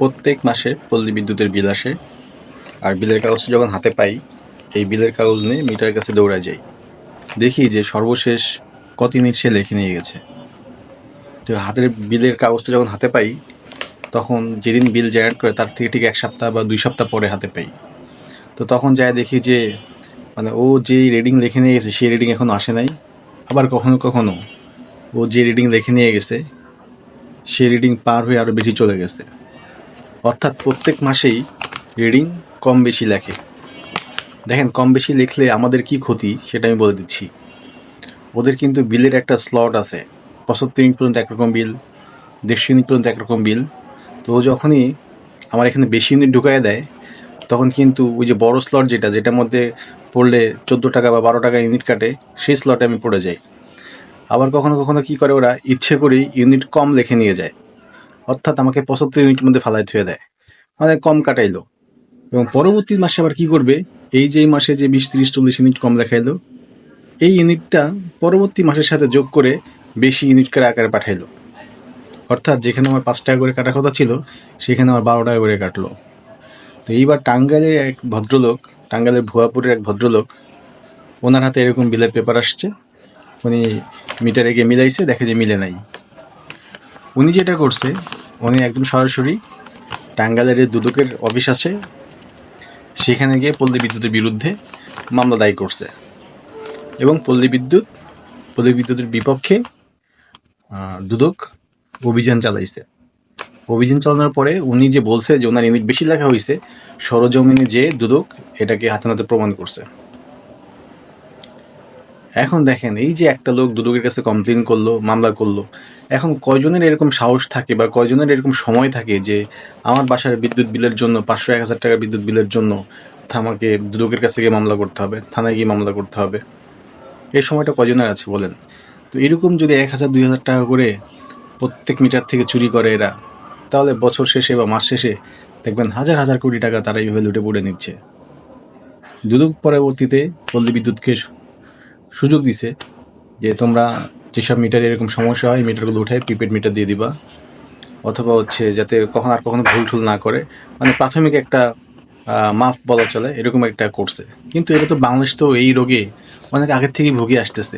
প্রত্যেক মাসে পল্লী বিদ্যুতের বিল আসে। আর বিলের কাগজটা যখন হাতে পাই, এই বিলের কাগজ নিয়ে মিটারের কাছে দৌড়া যাই। দেখি যে সর্বশেষ কত ইউনিট সে লেখে নিয়ে গেছে। তো হাতের বিলের কাগজটা যখন হাতে পাই, তখন যেদিন বিল জেনারেট করে তার থেকে ঠিক এক সপ্তাহ বা দুই সপ্তাহ পরে হাতে পাই। তো তখন যায় দেখি যে মানে ও যে রিডিং লিখে নিয়ে গেছে, সেই রিডিং এখনও আসে নাই। আবার কখনো কখনো ও যে রিডিং লিখে নিয়ে গেছে, সেই রিডিং পার হয়ে আরও বেশি চলে গেছে। অর্থাৎ প্রত্যেক মাসেই রিডিং কম বেশি লেখে। দেখেন, কম বেশি লিখলে আমাদের কি ক্ষতি সেটা আমি বলে দিচ্ছি। ওদের কিন্তু বিলের একটা স্লট আছে। পঁচাত্তর ইউনিট পর্যন্ত একরকম বিল, দেড়শো ইউনিট পর্যন্ত একরকম বিল। তো ও যখনই আমার এখানে বেশি ইউনিট ঢুকায় দেয়, তখন কিন্তু ওই যে বড় স্লট যেটা, যেটার মধ্যে পড়লে চোদ্দ টাকা বা বারো টাকা ইউনিট কাটে, সেই স্লটে আমি পড়ে যাই। আবার কখনো কখনো কি করে ওরা, ইচ্ছে করেই ইউনিট কম লিখে নিয়ে যায়। অর্থাৎ আমাকে পঁচাত্তর ইউনিটের মধ্যে ফালাই থুয়ে দেয়। মানে কম কাটাইলো। এবং পরবর্তী মাসে আবার কি করবে? এই যে মাসে যে বিশ, তিরিশ, চল্লিশ ইউনিট কম লেখাইলো এই ইউনিটটা পরবর্তী মাসের সাথে যোগ করে বেশি ইউনিট করে আকারে পাঠাইলো। অর্থাৎ যেখানে আমার পাঁচ টাকা করে কাটার কথা ছিল, সেখানে আমার বারো টাকা করে কাটলো। তো এইবার টাঙ্গাইলের এক ভদ্রলোক, টাঙ্গাইলের ভুয়াপুরের এক ভদ্রলোক, ওনার হাতে এরকম বিলের পেপার আসছে। উনি মিটারে গিয়ে মিলাইছে, দেখে যে মিলে নাই। উনি যেটা করছে উনি একদম সরাসরি টাঙ্গাইলের দুদকের অফিস আছে। সেখানে গিয়ে পল্লী বিদ্যুতের বিরুদ্ধে মামলা দায়ী করছে। এবং পল্লী বিদ্যুৎ, পল্লী বিদ্যুতের বিপক্ষে দুদক অভিযান চালাইছে। অভিযান চালানোর পরে উনি যে বলছে যে ওনার ইউনিট বেশি লেখা হয়েছে সরজমিনে যে দুদক এটাকে হাতে প্রমাণ করছে। এখন দেখেন, এই যে একটা লোক দুদকের কাছে কমপ্লেন করল, মামলা করল, এখন কয়জনের এরকম সাহস থাকে বা কয়জনের এরকম সময় থাকে যে আমার বাসার বিদ্যুৎ বিলের জন্য, পাঁচশো এক হাজার টাকার বিদ্যুৎ বিলের জন্য আমাকে দুদকের কাছে গিয়ে মামলা করতে হবে, থানায় গিয়ে মামলা করতে হবে? এই সময়টা কয়জনের আছে বলেন? তো এরকম যদি এক হাজার, দুই হাজার টাকা করে প্রত্যেক মিটার থেকে চুরি করে এরা, তাহলে বছর শেষে বা মাস শেষে দেখবেন হাজার হাজার কোটি টাকা তারা এইভাবে লুটে পুড়ে নিচ্ছে। দুদক পরবর্তীতে পল্লী বিদ্যুৎকে সুযোগ দিছে যে তোমরা যেসব মিটারে এরকম সমস্যা হয় মিটারগুলো উঠে প্রিপেড মিটার দিয়ে দিবা। অথবা হচ্ছে যাতে কখনো আর কখনো ভুল ঠুল না করে। মানে প্রাথমিক একটা মাফ বলা চলে, এরকম একটা করছে কিন্তু এটা তো বাংলাদেশ তো এই রোগে অনেক আগের থেকেই ভুগিয়ে আসতেছে।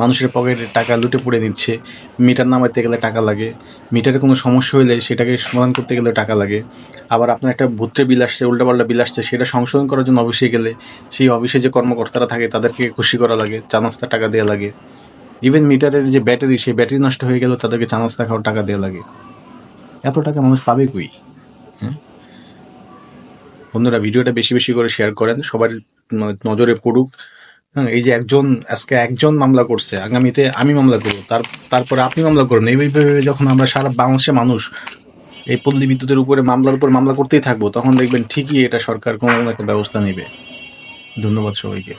মানুষের পকেটে টাকা লুটে পুড়ে নিচ্ছে। মিটার নামাইতে গেলে টাকা লাগে। মিটারে কোনো সমস্যা হলে সেটাকে সমাধান করতে গেলে টাকা লাগে। আবার আপনার একটা ভূত্রে বিল আসছে, উল্টাপাল্টা বিল আসছে, সেটা সংশোধন করার জন্য অফিসে গেলে সেই অফিসে যে কর্মকর্তারা থাকে, তাদেরকে খুশি করা লাগে চা নাস্তা টাকা দেওয়া লাগে। ইভেন মিটারের যে ব্যাটারি, সেই ব্যাটারি নষ্ট হয়ে গেলেও তাদেরকে চা নাস্তা খাওয়ার টাকা দেওয়া লাগে। এত টাকা মানুষ পাবে কই? হ্যাঁ? বন্ধুরা, ভিডিওটা বেশি বেশি করে শেয়ার করেন। সবার মানে নজরে পড়ুক। হ্যাঁ এই যে একজন, আজকে একজন মামলা করছে, আগামীতে আমি মামলা করব, তার, তারপরে আপনি মামলা করবেন এইভাবে যখন আমরা সারা বাংলাদেশের মানুষ এই পল্লী বিদ্যুতের উপরে মামলার উপর মামলা করতেই থাকব, তখন দেখবেন ঠিকই এটা সরকার কোনো কোনো একটা ব্যবস্থা নেবে। ধন্যবাদ সবাইকে।